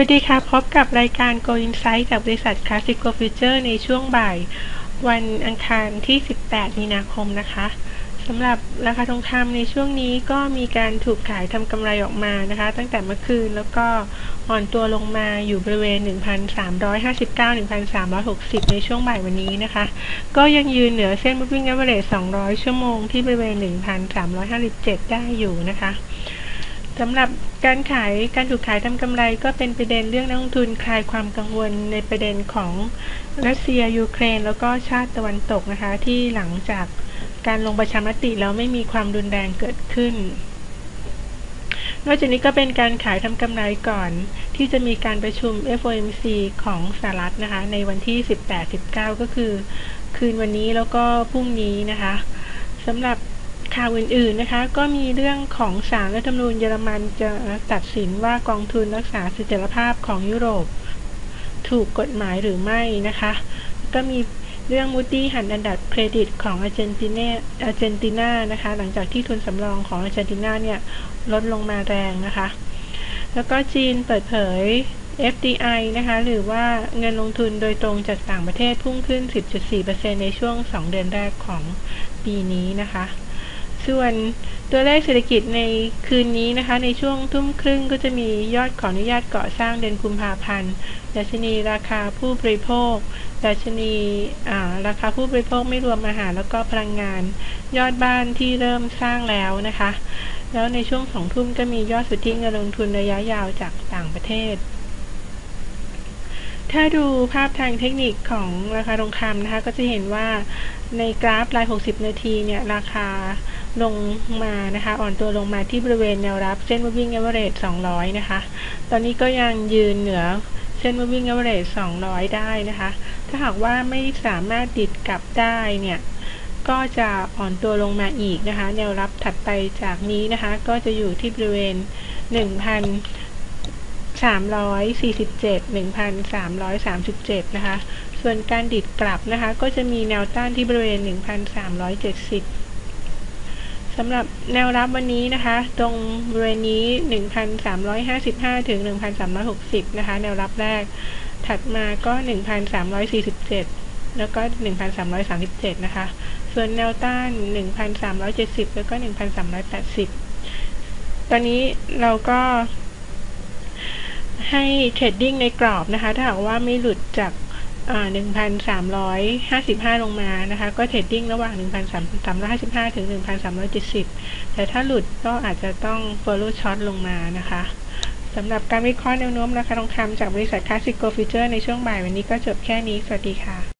สวัสดีค่ะ พบกับรายการ Go Insight จากบริษัท Classico Future ในช่วงบ่าย วันอังคารที่ 18 มีนาคมนะคะสำหรับราคาทองคำในช่วงนี้ก็มีการถูกขายทำกำไรออกมานะคะ ตั้งแต่เมื่อคืนแล้วก็อ่อนตัวลงมาอยู่บริเวณ 1,359-1,360 ในช่วงบ่ายวันนี้นะคะ ก็ยังยืนเหนือเส้น moving average 200 ชั่วโมงที่บริเวณ 1,357 ได้อยู่นะคะ สำหรับการขายการถูกขายทำกำไรก็เป็นประเด็นเรื่องนักลงทุนคลายความกังวลในประเด็นของรัสเซียยูเครน แล้วก็ชาติตะวันตกนะคะ ที่หลังจากการลงประชามติแล้วไม่มีความรุนแรงเกิดขึ้น นอกจากนี้ก็เป็นการขายทำกำไรก่อน ที่จะมีการประชุม FOMC ของสหรัฐนะคะ ในวันที่ 18-19 ก็คือ คืนวันนี้แล้วก็พรุ่งนี้นะคะสำหรับ ข่าวอื่นๆนะคะก็มีเรื่องของศาลรัฐธรรมนูญเยอรมันจะตัดสินว่ากองทุนรักษาเสถียรภาพของยุโรป ถูกกฎหมายหรือไม่นะคะ ก็มีเรื่องมูตี้หันอันดับเครดิตของอาร์เจนตินาอาร์เจนตินานะคะ หลังจากที่ทุนสำรองของอาร์เจนตินาเนี่ยลดลงมาแรงนะคะ แล้วก็จีนเปิดเผย FDI นะคะ หรือว่าเงินลงทุนโดยตรงจากต่างประเทศพุ่งขึ้น 10.4%ในช่วง 2 เดือนแรกของปีนี้นะคะ ส่วนตัวเลขเศรษฐกิจในคืนนี้นะคะ ในช่วงทุ่มครึ่งก็จะมียอดขออนุญาตเกาะสร้างเดือนกุมภาพันธ์ดัชนีราคาผู้บริโภค ดัชนีราคาผู้บริโภคไม่รวมอาหารแล้วก็พลังงาน ยอดบ้านที่เริ่มสร้างแล้วนะคะ แล้วในช่วงสองทุ่มก็มียอดสุทธิเงินลงทุนระยะยาวจากต่างประเทศถ้าดูภาพทางเทคนิคของราคาทองคำนะคะ ก็จะเห็นว่า ในกราฟราย 60 นาทีเนี่ยราคาลงมานะคะอ่อนตัวลงมาที่บริเวณแนวรับเส้น moving average 200 นะคะ ตอนนี้ก็ยังยืนเหนือเส้น moving average 200 ได้นะคะ ถ้าหากว่าไม่สามารถดิดกลับได้เนี่ยก็จะอ่อนตัวลงมาอีกนะคะ แนวรับถัดไปจากนี้นะคะ ก็จะอยู่ที่บริเวณ 1,347 1,337 นะคะ ส่วนการดิดกลับนะคะ ก็จะมีแนวต้านที่บริเวณ 1,370สำหรับแนวรับวันนี้นะคะ ตรงบริเวณนี้ 1,355 ถึง 1,360 นะคะ แนวรับแรก ถัดมาก็ 1,347 แล้วก็ 1,337 นะคะ ส่วนแนวต้าน 1,370 แล้วก็ 1,380 ตอนนี้เราก็ให้เทรดดิ้งในกรอบนะคะ ถ้าหากว่าไม่หลุดจาก 1,355ลงมานะคะ ก็เทรดดิ้งระหว่าง1,355ถึง1,370แต่ถ้าหลุดก็อาจจะต้อง follow short ลงมานะคะสำหรับการวิเคราะห์แนวโน้มราคาทองคำจากบริษัท Classic Gold Future ในช่วงบ่ายวันนี้ก็จบแค่นี้ สวัสดีค่ะ